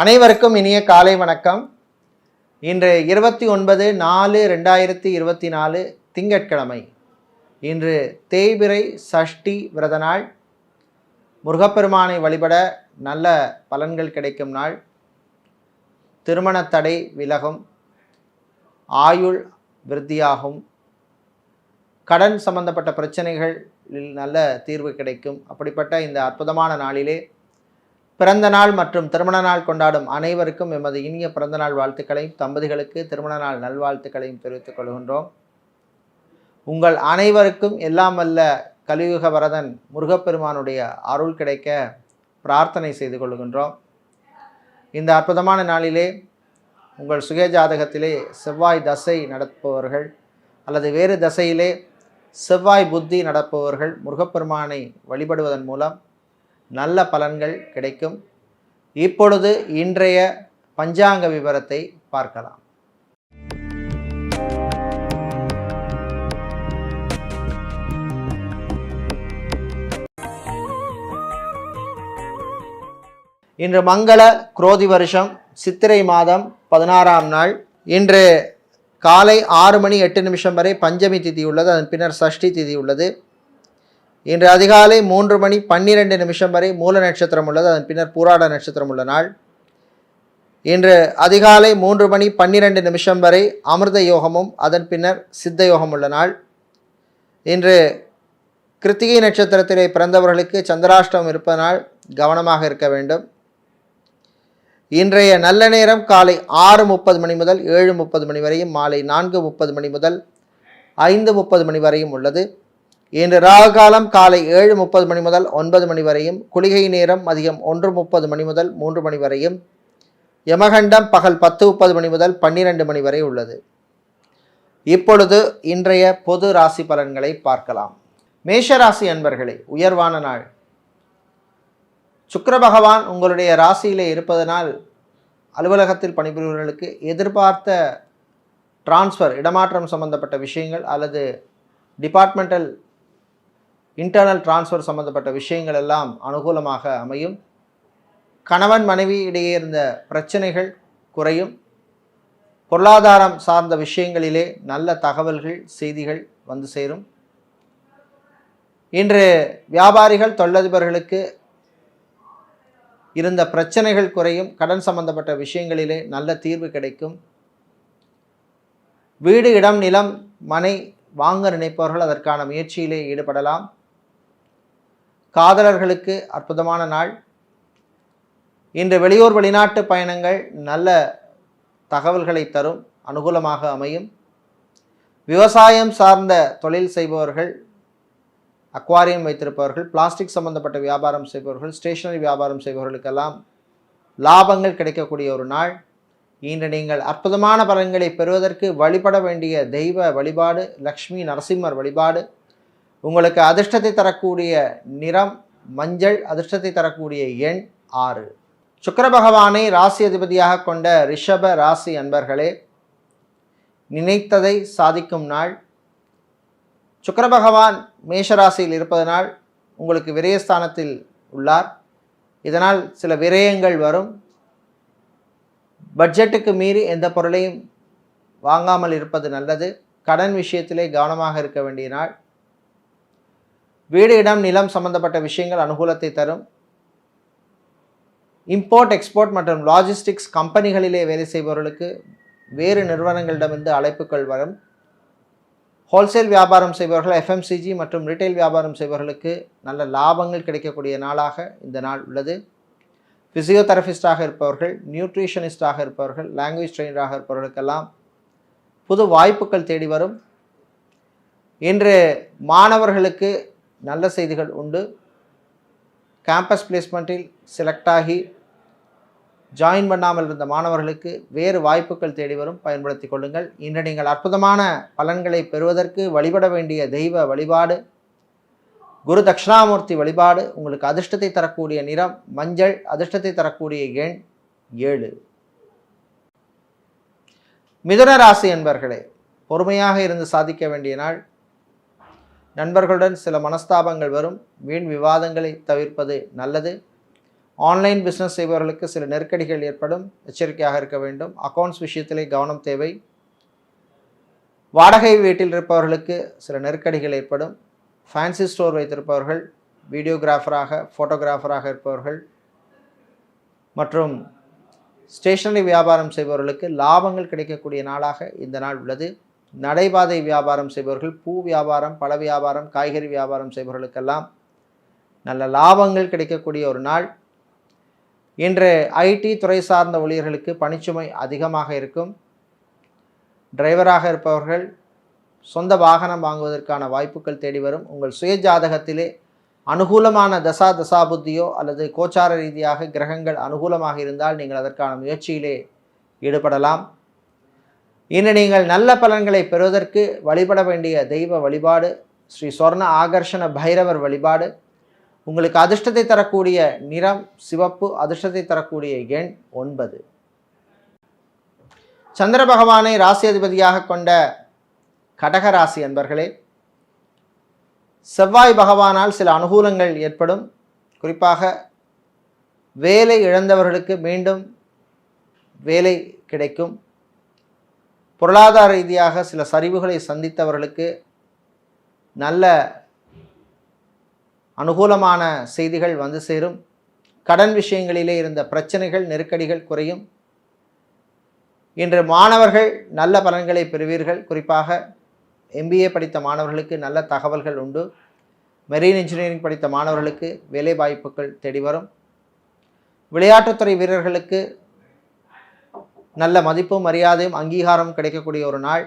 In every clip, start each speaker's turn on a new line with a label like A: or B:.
A: அனைவருக்கும் இனிய காலை வணக்கம் இன்று இருபத்தி ஒன்பது நாலு ரெண்டாயிரத்தி இருபத்தி நாலு திங்கட்கிழமை இன்று தேய்பிரை சஷ்டி விரத நாள் முருகப்பெருமானை வழிபட நல்ல பலன்கள் கிடைக்கும் நாள் திருமண தடை விலகும் ஆயுள் விருத்தியாகும் கடன் சம்பந்தப்பட்ட பிரச்சனைகளில் நல்ல தீர்வு கிடைக்கும் அப்படிப்பட்ட இந்த அற்புதமான நாளிலே பிறந்த நாள் மற்றும் திருமண நாள் கொண்டாடும் அனைவருக்கும் எமது இனிய பிறந்தநாள் வாழ்த்துக்களையும் தம்பதிகளுக்கு திருமண நாள் நல்வாழ்த்துக்களையும் தெரிவித்துக் கொள்கின்றோம் உங்கள் அனைவருக்கும் எல்லாம் அல்ல கலியுக வரதன் முருகப்பெருமானுடைய அருள் கிடைக்க பிரார்த்தனை செய்து கொள்கின்றோம் இந்த அற்புதமான நாளிலே உங்கள் சுய ஜாதகத்திலே செவ்வாய் தசை நடப்பவர்கள் அல்லது வேறு தசையிலே செவ்வாய் புத்தி நடப்பவர்கள் முருகப்பெருமானை வழிபடுவதன் மூலம் நல்ல பலன்கள் கிடைக்கும் இப்பொழுது இன்றைய பஞ்சாங்க விவரத்தை பார்க்கலாம் இன்று மங்கள குரோதி வருஷம் சித்திரை மாதம் பதினாறாம் நாள் இன்று காலை ஆறு மணி எட்டு நிமிஷம் வரை பஞ்சமி திதி உள்ளது அதன் பின்னர் சஷ்டி திதி உள்ளது இன்று அதிகாலை மூன்று மணி பன்னிரெண்டு நிமிஷம் வரை மூல நட்சத்திரம் உள்ளது அதன் பின்னர் பூராட நட்சத்திரம் உள்ள நாள் இன்று அதிகாலை மூன்று மணி பன்னிரெண்டு நிமிஷம் வரை அமிர்த யோகமும் அதன் பின்னர் சித்த யோகம் உள்ள நாள் இன்று கிருத்திகை நட்சத்திரத்திலே பிறந்தவர்களுக்கு சந்திராஷ்டமம் இருப்பதனால் கவனமாக இருக்க வேண்டும் இன்றைய நல்ல நேரம் காலை ஆறு முப்பது மணி முதல் ஏழு முப்பது மணி வரையும் மாலை நான்கு முப்பது மணி முதல் ஐந்து முப்பது மணி வரையும் உள்ளது இன்று ராகு காலம் காலை ஏழு முப்பது மணி முதல் ஒன்பது மணி வரையும் குளிகை நேரம் மதியம் ஒன்று முப்பது மணி முதல் மூன்று மணி வரையும் யமகண்டம் பகல் பத்து முப்பது மணி முதல் பன்னிரண்டு மணி வரை உள்ளது இப்பொழுது இன்றைய பொது ராசி பலன்களை பார்க்கலாம் மேஷராசி அன்பர்களே உயர்வான நாள் சுக்கர பகவான் உங்களுடைய ராசியில் இருப்பதனால் அலுவலகத்தில் பணிபுரிபவர்களுக்கு எதிர்பார்த்த டிரான்ஸ்ஃபர் இடமாற்றம் சம்பந்தப்பட்ட விஷயங்கள் அல்லது டிபார்ட்மெண்டல் இன்டர்னல் டிரான்ஸ்ஃபர் சம்மந்தப்பட்ட விஷயங்கள் எல்லாம் அனுகூலமாக அமையும் கணவன் மனைவி இடையே இருந்த பிரச்சனைகள் குறையும் பொருளாதாரம் சார்ந்த விஷயங்களிலே நல்ல தகவல்கள் செய்திகள் வந்து சேரும் இன்று வியாபாரிகள் தொழிலதிபர்களுக்கு இருந்த பிரச்சனைகள் குறையும் கடன் சம்பந்தப்பட்ட விஷயங்களிலே நல்ல தீர்வு கிடைக்கும் வீடு இடம் நிலம் மனை வாங்க நினைப்பவர்கள் அதற்கான முயற்சியிலே ஈடுபடலாம் காதலர்களுக்கு அற்புதமான நாள் இன்று வெளியூர் வெளிநாட்டு பயணங்கள் நல்ல தகவல்களை தரும் அனுகூலமாக அமையும் விவசாயம் சார்ந்த தொழில் செய்பவர்கள் அக்வாரியம் வைத்திருப்பவர்கள் பிளாஸ்டிக் சம்பந்தப்பட்ட வியாபாரம் செய்பவர்கள் ஸ்டேஷனரி வியாபாரம் செய்பவர்களுக்கெல்லாம் லாபங்கள் கிடைக்கக்கூடிய ஒரு நாள் இன்று நீங்கள் அற்புதமான பலன்களை பெறுவதற்கு வழிபட வேண்டிய தெய்வ வழிபாடு லக்ஷ்மி நரசிம்மர் வழிபாடு உங்களுக்கு அதிர்ஷ்டத்தை தரக்கூடிய நிறம் மஞ்சள் அதிர்ஷ்டத்தை தரக்கூடிய எண் ஆறு சுக்கர பகவானை ராசி அதிபதியாக கொண்ட ரிஷப ராசி அன்பர்களே நினைத்ததை சாதிக்கும் நாள் சுக்கர பகவான் மேஷராசியில் இருப்பதனால் உங்களுக்கு விரயஸ்தானத்தில் உள்ளார் இதனால் சில விரயங்கள் வரும் பட்ஜெட்டுக்கு மீறி எந்த பொருளையும் வாங்காமல் இருப்பது நல்லது கடன் விஷயத்திலே கவனமாக இருக்க வேண்டிய நாள் வீடு இடம் நிலம் சம்பந்தப்பட்ட விஷயங்கள் அனுகூலத்தை தரும் இம்போர்ட் எக்ஸ்போர்ட் மற்றும் லாஜிஸ்டிக்ஸ் கம்பெனிகளிலே வேலை செய்பவர்களுக்கு வேறு நிறுவனங்களிடமிருந்து அழைப்புகள் வரும் ஹோல்சேல் வியாபாரம் செய்பவர்கள் எஃப்எம்சிஜி மற்றும் ரீட்டைல் வியாபாரம் செய்பவர்களுக்கு நல்ல லாபங்கள் கிடைக்கக்கூடிய நாளாக இந்த நாள் உள்ளது ஃபிசியோதெரபிஸ்டாக இருப்பவர்கள் நியூட்ரிஷனிஸ்டாக இருப்பவர்கள் லாங்குவேஜ் ட்ரெயினராக இருப்பவர்களுக்கெல்லாம் புது வாய்ப்புகள் தேடி வரும் இன்று மாணவர்களுக்கு நல்ல செய்திகள் உண்டு கேம்பஸ் பிளேஸ்மெண்ட்டில் செலக்ட் ஆகி ஜாயின் பண்ணாமல் இருந்த மாணவர்களுக்கு வேறு வாய்ப்புகள் தேடி வரும் பயன்படுத்தி கொள்ளுங்கள் இன்று நீங்கள் அற்புதமான பலன்களை பெறுவதற்கு வழிபட வேண்டிய தெய்வ வழிபாடு குரு தட்சிணாமூர்த்தி வழிபாடு உங்களுக்கு அதிர்ஷ்டத்தை தரக்கூடிய நிறம் மஞ்சள் அதிர்ஷ்டத்தை தரக்கூடிய எண் ஏழு மிதுன ராசி என்பர்களே பொறுமையாக இருந்து சாதிக்க வேண்டிய நாள் நண்பர்களுடன் சில மனஸ்தாபங்கள் வரும் வீண் விவாதங்களை தவிர்ப்பது நல்லது ஆன்லைன் பிஸ்னஸ் செய்பவர்களுக்கு சில நெருக்கடிகள் ஏற்படும் எச்சரிக்கையாக இருக்க வேண்டும் அக்கௌண்ட்ஸ் விஷயத்திலே கவனம் தேவை வாடகை வீட்டில் இருப்பவர்களுக்கு சில நெருக்கடிகள் ஏற்படும் ஃபேன்சி ஸ்டோர் வைத்திருப்பவர்கள் வீடியோகிராஃபராக ஃபோட்டோகிராஃபராக இருப்பவர்கள் மற்றும் ஸ்டேஷனரி வியாபாரம் செய்பவர்களுக்கு லாபங்கள் கிடைக்கக்கூடிய நாளாக இந்த நாள் உள்ளது நடைபாதை வியாபாரம் செய்பவர்கள் பூ வியாபாரம் பழ வியாபாரம் காய்கறி வியாபாரம் செய்பவர்களுக்கெல்லாம் நல்ல லாபங்கள் கிடைக்கக்கூடிய ஒரு நாள் இன்று ஐடி துறை சார்ந்த ஊழியர்களுக்கு பணிச்சுமை அதிகமாக இருக்கும் டிரைவராக இருப்பவர்கள் சொந்த வாகனம் வாங்குவதற்கான வாய்ப்புகள் தேடி வரும் உங்கள் சுய ஜாதகத்திலே அனுகூலமான தசா தசா புத்தியோ அல்லது கோச்சார ரீதியாக கிரகங்கள் அனுகூலமாக இருந்தால் நீங்கள் அதற்கான முயற்சியிலே ஈடுபடலாம் இன்று நீங்கள் நல்ல பலன்களை பெறுவதற்கு வழிபட வேண்டிய தெய்வ வழிபாடு ஸ்ரீ சொர்ண ஆகர்ஷண பைரவர் வழிபாடு உங்களுக்கு அதிர்ஷ்டத்தை தரக்கூடிய நிறம் சிவப்பு அதிர்ஷ்டத்தை தரக்கூடிய எண் ஒன்பது சந்திர பகவானை ராசி அதிபதியாக கொண்ட கடகராசி அன்பர்களே செவ்வாய் பகவானால் சில அனுகூலங்கள் ஏற்படும் குறிப்பாக வேலை இழந்தவர்களுக்கு மீண்டும் வேலை கிடைக்கும் பொருளாதார ரீதியாக சில சரிவுகளை சந்தித்தவர்களுக்கு நல்ல அனுகூலமான செய்திகள் வந்து சேரும் கடன் விஷயங்களிலே இருந்த பிரச்சனைகள் நெருக்கடிகள் குறையும் இன்று மாணவர்கள் நல்ல பலன்களை பெறுவீர்கள் குறிப்பாக எம்பிஏ படித்த மாணவர்களுக்கு நல்ல தகவல்கள் உண்டு மெரீன் இன்ஜினியரிங் படித்த மாணவர்களுக்கு வேலை வாய்ப்புகள் தேடி வரும் விளையாட்டுத்துறை வீரர்களுக்கு நல்ல மதிப்பும் மரியாதையும் அங்கீகாரம் கிடைக்கக்கூடிய ஒரு நாள்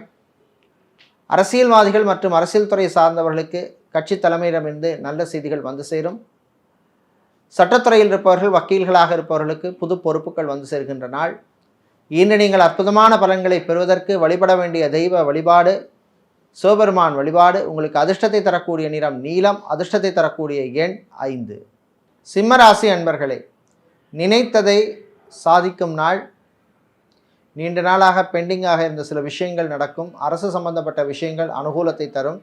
A: அரசியல்வாதிகள் மற்றும் அரசியல் துறை சார்ந்தவர்களுக்கு கட்சி தலைமையிடமிருந்து நல்ல செய்திகள் வந்து சேரும் சட்டத்துறையில் இருப்பவர்கள் வக்கீல்களாக இருப்பவர்களுக்கு புது பொறுப்புகள் வந்து சேர்கின்ற நாள் இன்று நீங்கள் அற்புதமான பலன்களை பெறுவதற்கு வழிபட வேண்டிய தெய்வ வழிபாடு சிவபெருமான் வழிபாடு உங்களுக்கு அதிர்ஷ்டத்தை தரக்கூடிய நிறம் நீளம் அதிர்ஷ்டத்தை தரக்கூடிய எண் ஐந்து சிம்மராசி அன்பர்களே நினைத்ததை சாதிக்கும் நாள் நீண்ட நாளாக பெண்டிங்காக இருந்த சில விஷயங்கள் நடக்கும் அரசு சம்பந்தப்பட்ட விஷயங்கள் அனுகூலத்தை தரும்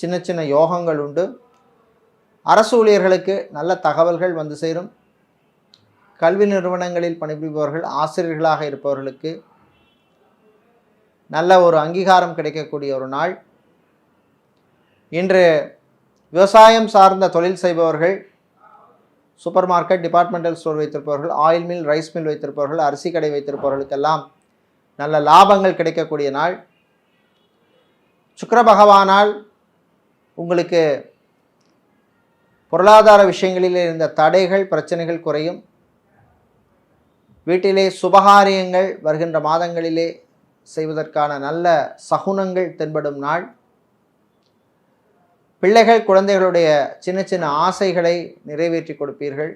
A: சின்ன சின்ன யோகங்கள் உண்டு அரசு ஊழியர்களுக்கு நல்ல தகவல்கள் வந்து சேரும் கல்வி நிறுவனங்களில் பணிபுரிபவர்கள் ஆசிரியர்களாக இருப்பவர்களுக்கு நல்ல ஒரு அங்கீகாரம் கிடைக்கக்கூடிய ஒரு நாள் இன்று விவசாயம் சார்ந்த தொழில் செய்பவர்கள் சூப்பர் மார்க்கெட் டிபார்ட்மெண்டல் ஸ்டோர் வைத்திருப்பவர்கள் ஆயில் மில் ரைஸ் மில் வைத்திருப்பவர்கள் அரிசி கடை வைத்திருப்பவர்களுக்கெல்லாம் நல்ல லாபங்கள் கிடைக்கக்கூடிய நாள் சுக்கர பகவானால் உங்களுக்கு பொருளாதார விஷயங்களில் இருந்த தடைகள் பிரச்சனைகள் குறையும் வீட்டிலே சுபகாரியங்கள் வருகின்ற மாதங்களிலே செய்வதற்கான நல்ல சகுனங்கள் தென்படும் நாள் பிள்ளைகள் குழந்தைகளுடைய சின்ன சின்ன ஆசைகளை நிறைவேற்றி கொடுப்பீர்கள்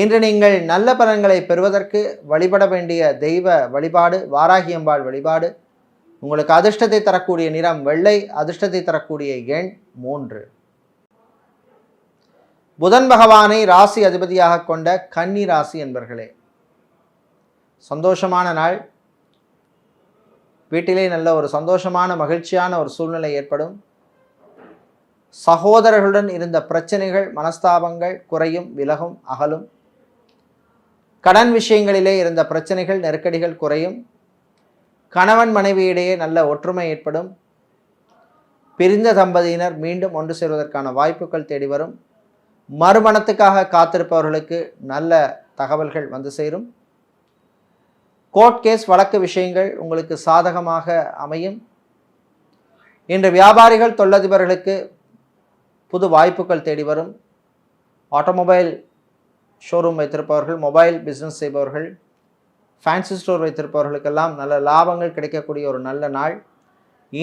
A: இன்று நீங்கள் நல்ல பலன்களை பெறுவதற்கு வழிபட வேண்டிய தெய்வ வழிபாடு வாராகியம்பாள் வழிபாடு உங்களுக்கு அதிர்ஷ்டத்தை தரக்கூடிய நிறம் வெள்ளை அதிர்ஷ்டத்தை தரக்கூடிய எண் மூன்று புதன் பகவானை ராசி அதிபதியாக கொண்ட கன்னி ராசி என்பர்களே சந்தோஷமான நாள் வீட்டிலே நல்ல ஒரு சந்தோஷமான மகிழ்ச்சியான ஒரு சூழ்நிலை ஏற்படும் சகோதரர்களுடன் இருந்த பிரச்சனைகள் மனஸ்தாபங்கள் குறையும் விலகும் அகலும் கடன் விஷயங்களிலே இருந்த பிரச்சனைகள் நெருக்கடிகள் குறையும் கணவன் மனைவியிடையே நல்ல ஒற்றுமை ஏற்படும் பிரிந்த தம்பதியினர் மீண்டும் ஒன்று சேர்வதற்கான வாய்ப்புகள் தேடி வரும் மறுமணத்துக்காக காத்திருப்பவர்களுக்கு நல்ல தகவல்கள் வந்து சேரும் கோர்ட் கேஸ் வழக்கு விஷயங்கள் உங்களுக்கு சாதகமாக அமையும் இன்று வியாபாரிகள் தொழிலதிபர்களுக்கு புது வாய்ப்புகள் தேடி வரும் ஆட்டோமொபைல் ஷோரூம் வைத்திருப்பவர்கள் மொபைல் பிஸ்னஸ் செய்பவர்கள் ஃபேன்சி ஸ்டோர் வைத்திருப்பவர்களுக்கெல்லாம் நல்ல லாபங்கள் கிடைக்கக்கூடிய ஒரு நல்ல நாள்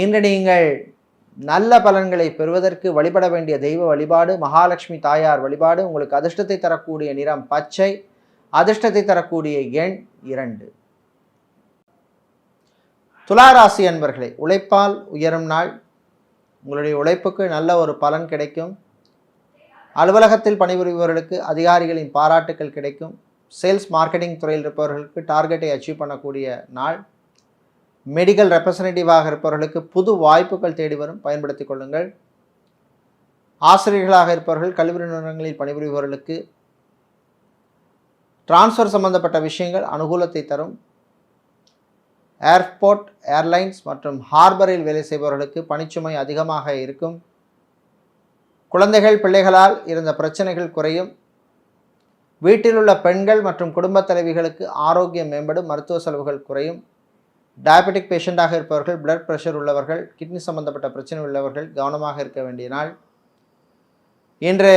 A: இன்று நீங்கள் நல்ல பலன்களை பெறுவதற்கு வழிபட வேண்டிய தெய்வ வழிபாடு மகாலட்சுமி தாயார் வழிபாடு உங்களுக்கு அதிர்ஷ்டத்தை தரக்கூடிய நிறம் பச்சை அதிர்ஷ்டத்தை தரக்கூடிய எண் இரண்டு துளாராசி அன்பர்களை உழைப்பால் உயரும் நாள் உங்களுடைய உழைப்புக்கு நல்ல ஒரு பலன் கிடைக்கும் அலுவலகத்தில் பணிபுரிபவர்களுக்கு அதிகாரிகளின் பாராட்டுக்கள் கிடைக்கும் சேல்ஸ் மார்க்கெட்டிங் துறையில் இருப்பவர்களுக்கு டார்கெட்டை அச்சீவ் பண்ணக்கூடிய நாள் மெடிக்கல் ரெப்ரசன்டேட்டிவாக இருப்பவர்களுக்கு புது வாய்ப்புகள் தேடி வரும் பயன்படுத்திக் கொள்ளுங்கள் ஆசிரியர்களாக இருப்பவர்கள் கல்வி நிறுவனங்களில் பணிபுரிபவர்களுக்கு டிரான்ஸ்ஃபர் சம்பந்தப்பட்ட விஷயங்கள் அனுகூலத்தை தரும் ஏர்போர்ட் ஏர்லைன்ஸ் மற்றும் ஹார்பரில் வேலை செய்பவர்களுக்கு பணிச்சுமை அதிகமாக இருக்கும் குழந்தைகள் பிள்ளைகளால் இருந்த பிரச்சனைகள் குறையும் வீட்டில் உள்ள பெண்கள் மற்றும் குடும்பத் தலைவிகளுக்கு ஆரோக்கியம் மேம்படும் மருத்துவ செலவுகள் குறையும் டயபெட்டிக் பேஷண்ட்டாக இருப்பவர்கள் பிளட் ப்ரெஷர் உள்ளவர்கள் கிட்னி சம்பந்தப்பட்ட பிரச்சனை உள்ளவர்கள் கவனமாக இருக்க வேண்டிய நாள் இன்று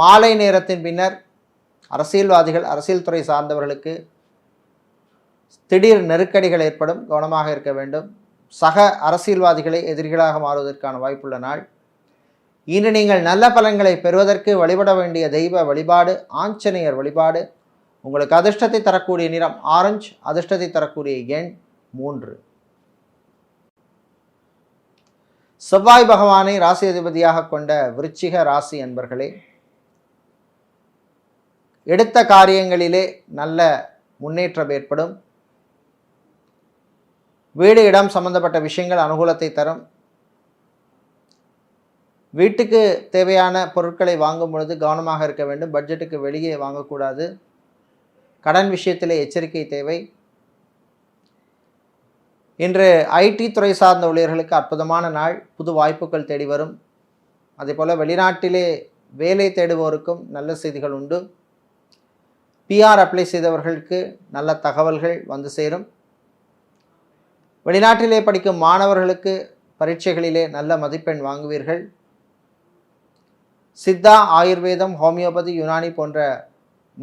A: மாலை நேரத்தின் பின்னர் அரசியல்வாதிகள் அரசியல் துறை சார்ந்தவர்களுக்கு திடீர் நெருக்கடிகள் ஏற்படும் கவனமாக இருக்க வேண்டும் சக அரசியல்வாதிகளை எதிரிகளாக மாறுவதற்கான வாய்ப்புள்ள நாள் இன்று நீங்கள் நல்ல பலன்களை பெறுவதற்கு வழிபட வேண்டிய தெய்வ வழிபாடு ஆஞ்சநேயர் வழிபாடு உங்களுக்கு அதிர்ஷ்டத்தை தரக்கூடிய நிறம் ஆரஞ்சு அதிர்ஷ்டத்தை தரக்கூடிய எண் மூன்று செவ்வாய் பகவானை ராசி அதிபதியாக கொண்ட விருச்சிக ராசி என்பர்களே எடுத்த காரியங்களிலே நல்ல முன்னேற்றம் ஏற்படும் வீடு இடம் சம்பந்தப்பட்ட விஷயங்கள் அனுகூலத்தை தரும் வீட்டுக்கு தேவையான பொருட்களை வாங்கும் பொழுது கவனமாக இருக்க வேண்டும் பட்ஜெட்டுக்கு வெளியே வாங்கக்கூடாது கடன் விஷயத்தில் எச்சரிக்கை தேவை இன்று ஐடி துறை சார்ந்த ஊழியர்களுக்கு அற்புதமான நாள் புது வாய்ப்புகள் தேடி வரும் அதே போல் வெளிநாட்டிலே வேலை தேடுவோருக்கும் நல்ல செய்திகள் உண்டு பிஆர் அப்ளை செய்தவர்களுக்கு நல்ல தகவல்கள் வந்து சேரும் வெளிநாட்டிலே படிக்கும் மாணவர்களுக்கு பரீட்சைகளிலே நல்ல மதிப்பெண் வாங்குவீர்கள் சித்தா ஆயுர்வேதம் ஹோமியோபதி யுனானி போன்ற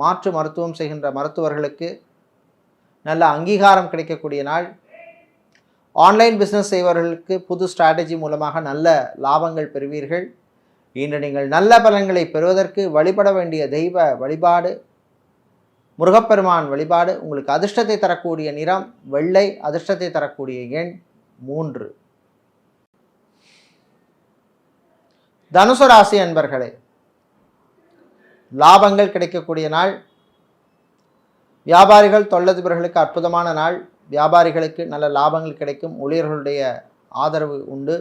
A: மாற்று மருத்துவம் செய்கின்ற மருத்துவர்களுக்கு நல்ல அங்கீகாரம் கிடைக்கக்கூடிய நாள் ஆன்லைன் பிஸ்னஸ் செய்வர்களுக்கு புது ஸ்ட்ராட்டஜி மூலமாக நல்ல லாபங்கள் பெறுவீர்கள் இன்று நீங்கள் நல்ல பலன்களை பெறுவதற்கு வழிபட வேண்டிய தெய்வ வழிபாடு முருகப்பெருமான் வழிபாடு உங்களுக்கு அதிர்ஷ்டத்தை தரக்கூடிய நிறம் வெள்ளை அதிர்ஷ்டத்தை தரக்கூடிய எண் மூன்று தனுசு ராசி அன்பர்களே லாபங்கள் கிடைக்கக்கூடிய நாள் வியாபாரிகள் தொல்லதிபர்களுக்கு அற்புதமான நாள் வியாபாரிகளுக்கு நல்ல லாபங்கள் கிடைக்கும் ஊழியர்களுடைய ஆதரவு உண்டு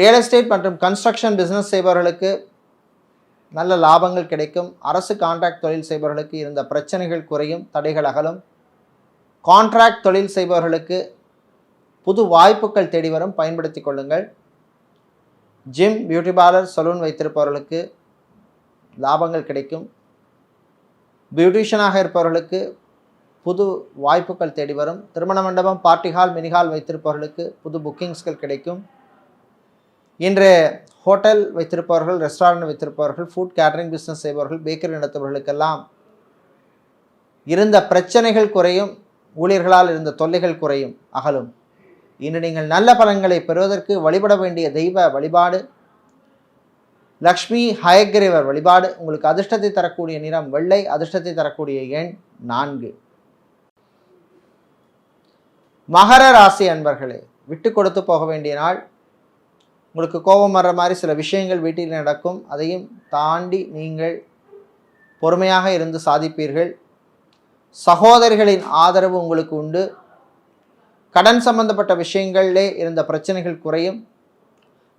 A: ரியல் எஸ்டேட் மற்றும் கன்ஸ்ட்ரக்ஷன் பிஸ்னஸ் செய்பவர்களுக்கு நல்ல லாபங்கள் கிடைக்கும் அரசு கான்ட்ராக்ட் தொழில் செய்பவர்களுக்கு இருந்த பிரச்சனைகள் குறையும் தடைகள் அகலும் கான்ட்ராக்ட் தொழில் செய்பவர்களுக்கு புது வாய்ப்புகள் தேடி வரும் பயன்படுத்தி கொள்ளுங்கள் ஜிம் பியூட்டி பார்லர் சலூன் வைத்திருப்பவர்களுக்கு லாபங்கள் கிடைக்கும் பியூட்டிஷியனாக இருப்பவர்களுக்கு புது வாய்ப்புகள் தேடி வரும் திருமண மண்டபம் பார்ட்டி ஹால் மினிஹால் வைத்திருப்பவர்களுக்கு புது புக்கிங்ஸ்கள் கிடைக்கும் இன்று ஹோட்டல் வைத்திருப்பவர்கள் ரெஸ்டாரண்ட் வைத்திருப்பவர்கள் ஃபுட் கேட்டரிங் பிஸ்னஸ் செய்பவர்கள் பேக்கரி நடத்துபவர்களுக்கெல்லாம் இருந்த பிரச்சனைகள் குறையும் ஊழியர்களால் இருந்த தொல்லைகள் குறையும் அகலும் இன்று நீங்கள் நல்ல பலன்களை பெறுவதற்கு வழிபட வேண்டிய தெய்வ வழிபாடு லக்ஷ்மி ஹயக்ரேவர் வழிபாடு உங்களுக்கு அதிர்ஷ்டத்தை தரக்கூடிய நிறம் வெள்ளை அதிர்ஷ்டத்தை தரக்கூடிய எண் நான்கு மகர ராசி அன்பர்களே விட்டு கொடுத்து போக வேண்டிய நாள் உங்களுக்கு கோபம் வர்ற மாதிரி சில விஷயங்கள் வீட்டில் நடக்கும் அதையும் தாண்டி நீங்கள் பொறுமையாக இருந்து சாதிப்பீர்கள் சகோதரிகளின் ஆதரவு உங்களுக்கு உண்டு கடன் சம்பந்தப்பட்ட விஷயங்களிலே இருந்த பிரச்சனைகள் குறையும்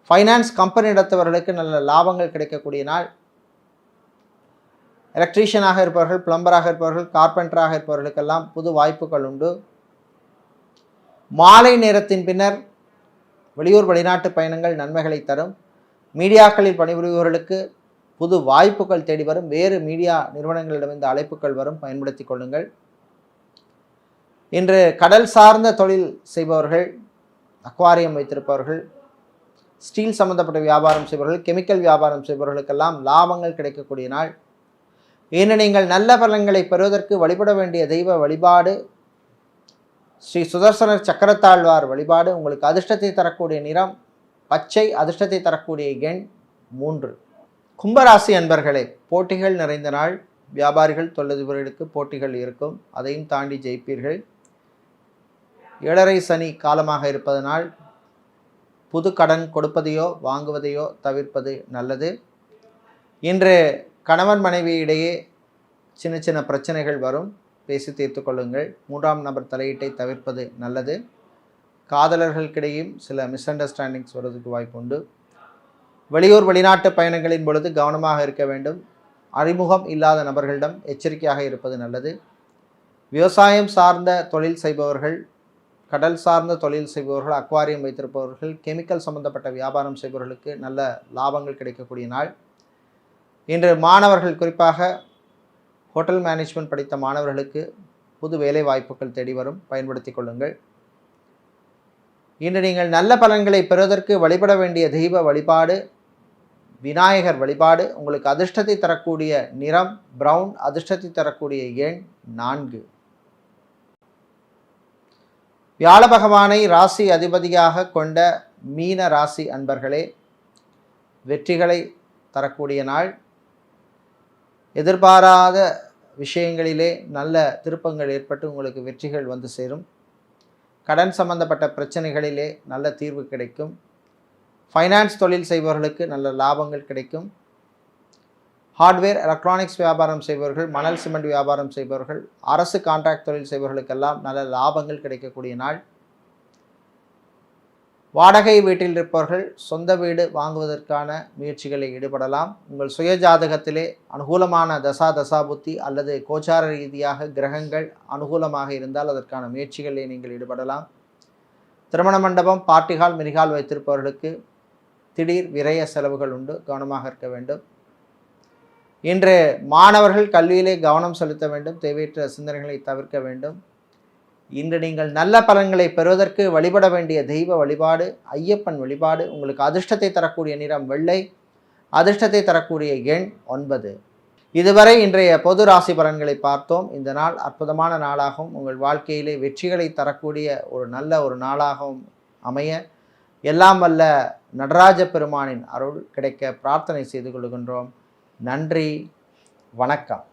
A: ஃபைனான்ஸ் கம்பெனி நடத்தவர்களுக்கு நல்ல லாபங்கள் கிடைக்கக்கூடிய நாள் எலக்ட்ரீஷியனாக இருப்பவர்கள் பிளம்பராக இருப்பவர்கள் கார்பெண்டராக இருப்பவர்களுக்கெல்லாம் புது வாய்ப்புகள் உண்டு மாலை நேரத்தின் பின்னர் வெளியூர் வெளிநாட்டு பயணங்கள் நன்மைகளை தரும் மீடியாக்களில் பணிபுரிபவர்களுக்கு புது வாய்ப்புகள் தேடி வரும் வேறு மீடியா நிறுவனங்களிடமிருந்து அழைப்புகள் வரும் பயன்படுத்தி கொள்ளுங்கள் இன்று கடல் சார்ந்த தொழில் செய்பவர்கள் அக்வாரியம் வைத்திருப்பவர்கள் ஸ்டீல் சம்மந்தப்பட்ட வியாபாரம் செய்பவர்கள் கெமிக்கல் வியாபாரம் செய்பவர்களுக்கெல்லாம் லாபங்கள் கிடைக்கக்கூடிய நாள் இன்று நீங்கள் நல்ல பலன்களை பெறுவதற்கு வழிபட வேண்டிய தெய்வ வழிபாடு ஸ்ரீ சுதர்சனர் சக்கரத்தாழ்வார் வழிபாடு உங்களுக்கு அதிர்ஷ்டத்தை தரக்கூடிய நிறம் பச்சை அதிர்ஷ்டத்தை தரக்கூடிய எண் மூன்று கும்பராசி அன்பர்களே போட்டிகள் நிறைந்த நாள் வியாபாரிகள் தொழிலதிபர்களுக்கு போட்டிகள் இருக்கும் அதையும் தாண்டி ஜெயிப்பீர்கள் ஏழரை சனி காலமாக இருப்பதனால் புது கடன் கொடுப்பதையோ வாங்குவதையோ தவிர்ப்பது நல்லது இன்று கணவன் மனைவி இடையே சின்ன சின்ன பிரச்சனைகள் வரும் பேசி தீர்த்து கொள்ளுங்கள் மூன்றாம் நபர் தலையீட்டை தவிர்ப்பது நல்லது காதலர்களுக்கிடையும் சில மிஸ் அண்டர்ஸ்டாண்டிங்ஸ் வர்றதுக்கு வாய்ப்புண்டு வெளியூர் வெளிநாட்டு பயணங்களின் பொழுது கவனமாக இருக்க வேண்டும் அறிமுகம் இல்லாத நபர்களிடம் எச்சரிக்கையாக இருப்பது நல்லது விவசாயம் சார்ந்த தொழில் செய்பவர்கள் கடல் சார்ந்த தொழில் செய்பவர்கள் அக்வாரியம் வைத்திருப்பவர்கள் கெமிக்கல் சம்பந்தப்பட்ட வியாபாரம் செய்பவர்களுக்கு நல்ல லாபங்கள் கிடைக்கக்கூடிய நாள் இன்று மாணவர்கள் குறிப்பாக ஹோட்டல் மேனேஜ்மெண்ட் படித்த மாணவர்களுக்கு புது வேலை வாய்ப்புகள் தேடி வரும் பயன்படுத்தி கொள்ளுங்கள் இன்று நீங்கள் நல்ல பலன்களை பெறுவதற்கு வழிபட வேண்டிய தெய்வ வழிபாடு விநாயகர் வழிபாடு உங்களுக்கு அதிர்ஷ்டத்தை தரக்கூடிய நிறம் ப்ரௌன் அதிர்ஷ்டத்தை தரக்கூடிய எண் நான்கு வியாழ பகவானை ராசி அதிபதியாக கொண்ட மீன ராசி அன்பர்களே வெற்றிகளை தரக்கூடிய நாள் எதிர்பாராத விஷயங்களிலே நல்ல திருப்பங்கள் ஏற்பட்டு உங்களுக்கு வெற்றிகள் வந்து சேரும் கடன் சம்பந்தப்பட்ட பிரச்சனைகளிலே நல்ல தீர்வு கிடைக்கும் ஃபைனான்ஸ் தொழில் செய்பவர்களுக்கு நல்ல லாபங்கள் கிடைக்கும் ஹார்ட்வேர் எலக்ட்ரானிக்ஸ் வியாபாரம் செய்பவர்கள் மணல் சிமெண்ட் வியாபாரம் செய்பவர்கள் அரசு கான்ட்ராக்ட் தொழில் செய்பவர்களுக்கெல்லாம் நல்ல லாபங்கள் கிடைக்கக்கூடிய நாள் வாடகை வீட்டில் இருப்பவர்கள் சொந்த வீடு வாங்குவதற்கான முயற்சிகளில் ஈடுபடலாம் உங்கள் சுய ஜாதகத்திலே அனுகூலமான தசா தசாபுத்தி அல்லது கோச்சார ரீதியாக கிரகங்கள் அனுகூலமாக இருந்தால் அதற்கான முயற்சிகளில் நீங்கள் ஈடுபடலாம் திருமண மண்டபம் பாட்டிகால் மிரிகால் வைத்திருப்பவர்களுக்கு திடீர் விரய செலவுகள் உண்டு கவனமாக இருக்க வேண்டும் இன்று மாணவர்கள் கல்வியிலே கவனம் செலுத்த வேண்டும் தேவையற்ற சிந்தனைகளை தவிர்க்க வேண்டும் இன்று நீங்கள் நல்ல பலன்களை பெறுவதற்கு வழிபட வேண்டிய தெய்வ வழிபாடு ஐயப்பன் வழிபாடு உங்களுக்கு அதிர்ஷ்டத்தை தரக்கூடிய நிறம் வெள்ளை அதிர்ஷ்டத்தை தரக்கூடிய எண் ஒன்பது இதுவரை இன்றைய பொது ராசி பலன்களை பார்த்தோம் இந்த நாள் அற்புதமான நாளாகவும் உங்கள் வாழ்க்கையிலே வெற்றிகளை தரக்கூடிய ஒரு நல்ல ஒரு நாளாகவும் அமைய எல்லாம் வல்ல நடராஜ பெருமானின் அருள் கிடைக்க பிரார்த்தனை செய்து கொள்கின்றோம் நன்றி வணக்கம்